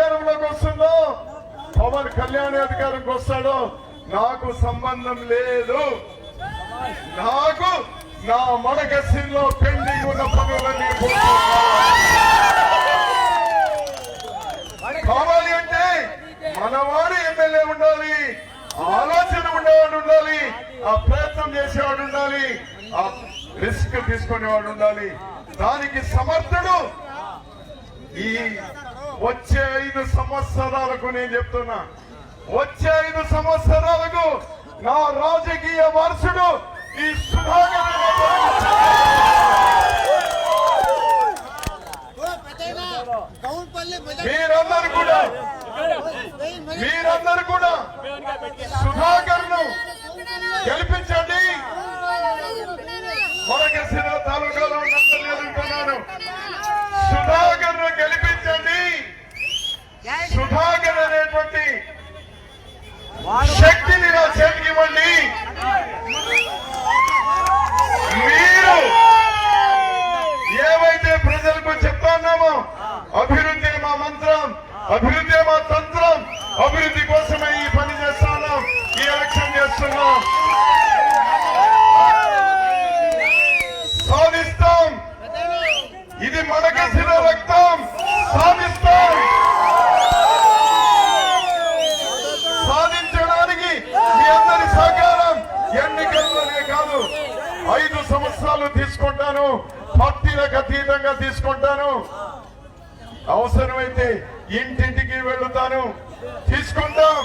అధికారంలోకి వస్తుందో? పవన్ కళ్యాణ్ అధికారంకి వస్తాడో? నాకు సంబంధం లేదు. నాకు నా మడకసిల్లో పెండింగ్ ఉన్న పనులన్నీ కావాలి అంటే మనవాడు ఎమ్మెల్యే ఉండాలి ఆలోచన ఉండేవాడు ఉండాలి ఆ ప్రయత్నం చేసేవాడు ఉండాలి ఆ రిస్క్ తీసుకునేవాడు ఉండాలి. దానికి సమర్థుడు ఈ వచ్చే ఐదు సంవత్సరాలకు నేను చెప్తున్నా. వచ్చే ఐదు సంవత్సరాలకు నా రాజకీయ వారసుడు ఈ సుధాకర్ మీరందరూ కూడా మీరందరూ కూడా సుధాకర్ను గెలిపించండి మొరగసిన తాలూకాలో ఉన్నంతనే అడుగుతున్నాను సుధాకర్ను గెలిపించండి సుధాకర్ అనేటువంటి శక్తిని నా చేతికి ఇవ్వండి. మీరు ఏవైతే ప్రజలకు చెప్తున్నామో అభివృద్ధి మా మంత్రం అభివృద్ధి మా తంత్రం అభివృద్ధి కోసమే ఈ పని చేస్తున్నాం ఈ ఎలక్షన్ చేస్తున్నాం. ఐదు సంవత్సరాలు తీసుకుంటాను పార్టీలకు అతీతంగా తీసుకుంటాను. అవసరమైతే ఇంటింటికి వెళ్తాను. తీసుకుంటాం.